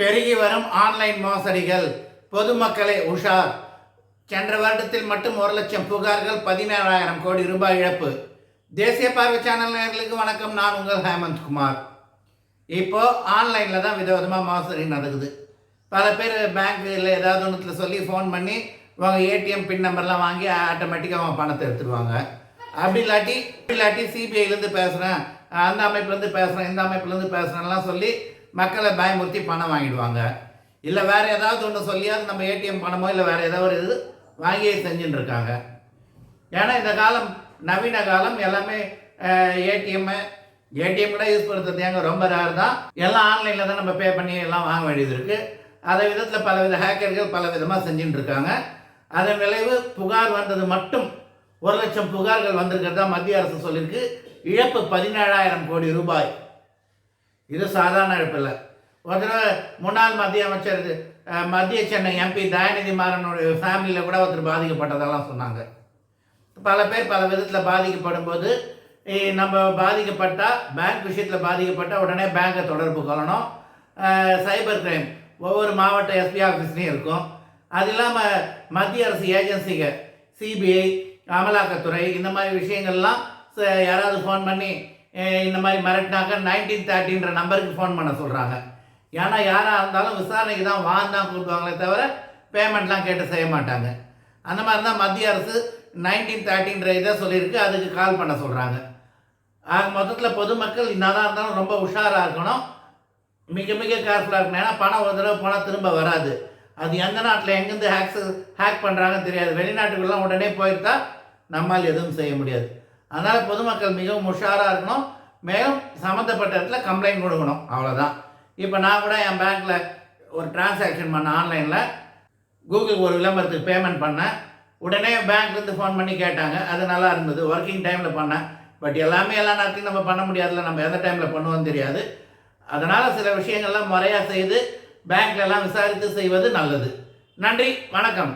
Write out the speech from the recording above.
பெருகி வரும் ஆன்லைன் மோசடிகள். பொதுமக்களை உஷார் சென்ற வருடத்தில் மட்டும் ஒரு லட்சம் புகார்கள் பதினேழாயிரம் கோடி ரூபாய் இழப்பு. தேசிய பார்வை சேனல் நேயர்களுக்கு வணக்கம். நான் உங்கள் ஹேமந்த் குமார். இப்போ ஆன்லைனில் தான் விதவிதமாக மோசடி நடக்குது. பல பேர் பேங்க்கில் ஏதாவது ஒன்றுத்தில் சொல்லி ஃபோன் பண்ணி உங்கள் ஏடிஎம் பின் நம்பர்லாம் வாங்கி ஆட்டோமேட்டிக்காக அவங்க பணத்தை எடுத்துடுவாங்க அப்படி இல்லாட்டி இல்லாட்டி சிபிஐலேருந்து பேசுகிறேன் அந்த அமைப்புலேருந்து பேசுகிறேன் இந்த அமைப்புலேருந்து பேசுகிறேன்லாம் சொல்லி மக்களை பயமுறுத்தி பணம் வாங்கிடுவாங்க. இல்லை வேறு ஏதாவது ஒன்று சொல்லியாவது நம்ம ஏடிஎம் பணமோ இல்லை வேறு ஏதாவது ஒரு இது வாங்கி செஞ்சுட்டு இருக்காங்க. ஏன்னா இந்த காலம் நவீன காலம் எல்லாமே ஏடிஎம்மு ஏடிஎம் கூட யூஸ் பண்ணுறது ஏங்க ரொம்ப ரேர் தான். எல்லாம் ஆன்லைனில் தான் நம்ம பே பண்ணி எல்லாம் வாங்க வேண்டியது இருக்குது அதே விதத்தில் பலவித ஹேக்கர்கள் பல விதமாக செஞ்சுட்டு இருக்காங்க. அதன் விளைவு புகார் வந்தது மட்டும் ஒரு லட்சம் புகார்கள் வந்திருக்கிறதா மத்திய அரசு சொல்லியிருக்கு. இழப்பு பதினேழாயிரம் கோடி ரூபாய். இது சாதாரண இழப்பு இல்லை. ஒரு தடவை முன்னாள் மத்திய அமைச்சர் மத்திய சென்னை எம்பி தயாநிதி மாறனுடைய ஃபேமிலியில் கூட ஒருத்தர் பாதிக்கப்பட்டதெல்லாம் சொன்னாங்க. பல பேர் பல விதத்தில் பாதிக்கப்படும் போது நம்ம பாதிக்கப்பட்டால் பேங்க் விஷயத்தில் பாதிக்கப்பட்டால் உடனே பேங்கை தொடர்பு கொள்ளணும். சைபர் கிரைம் ஒவ்வொரு மாவட்ட எஸ்பி ஆஃபீஸ்லேயும் இருக்கும். அது இல்லாமல் மத்திய அரசு ஏஜென்சிங்க சிபிஐ அமலாக்கத்துறை இந்த மாதிரி விஷயங்கள்லாம் ச- யாராவது ஃபோன் பண்ணி இந்த மாதிரி மிரட்டினாக்க நைன்டீன் தேர்ட்டின்ற நம்பருக்கு ஃபோன் பண்ண சொல்கிறாங்க ஏன்னா யாராக இருந்தாலும் விசாரணைக்கு தான் வான் தான் கூப்பிடுவாங்களே தவிர பேமெண்ட்லாம் கேட்டு செய்ய மாட்டாங்க. அந்த மாதிரி தான் மத்திய அரசு நைன்டீன் தேர்ட்டின்ற இதை சொல்லியிருக்கு. அதுக்கு கால் பண்ண சொல்கிறாங்க ஆக மொத்தத்தில் பொதுமக்கள் என்னதான் இருந்தாலும் ரொம்ப உஷாராக இருக்கணும். மிக மிக கேர்ஃபுல்லாக இருக்கணும். ஏன்னா பணம் ஒரு தடவை போனால் திரும்ப வராது. அது எந்த நாட்டில் எங்கேருந்து ஹேக்ஸ் ஹேக் பண்ணுறாங்கன்னு தெரியாது. வெளிநாட்டுக்கெல்லாம் உடனே போயிருந்தால் நம்மால் எதுவும் செய்ய முடியாது. அதனால் பொதுமக்கள் மிகவும் உஷாராக இருக்கணும். மேலும் சம்மந்தப்பட்ட இடத்துல கம்ப்ளைண்ட் கொடுக்கணும். அவ்வளோதான் இப்போ நான் கூட என் பேங்க்கில் ஒரு டிரான்சாக்ஷன் பண்ண ஆன்லைனில் கூகுள் ஒரு விளம்பரத்துக்கு பேமெண்ட் பண்ணேன். உடனே பேங்க்லேருந்து ஃபோன் பண்ணி கேட்டாங்க. அது நல்லா இருந்தது. ஒர்க்கிங் டைமில் பண்ணேன். பட் எல்லாமே எல்லா நேரத்தையும் நம்ம பண்ண முடியாதுல்ல. நம்ம எந்த டைமில் பண்ணுவோம் தெரியாது. அதனால் சில விஷயங்கள்லாம் முறையாக செய்து பேங்க்ல எல்லாம் விசாரித்து செய்வது நல்லது. நன்றி. வணக்கம்.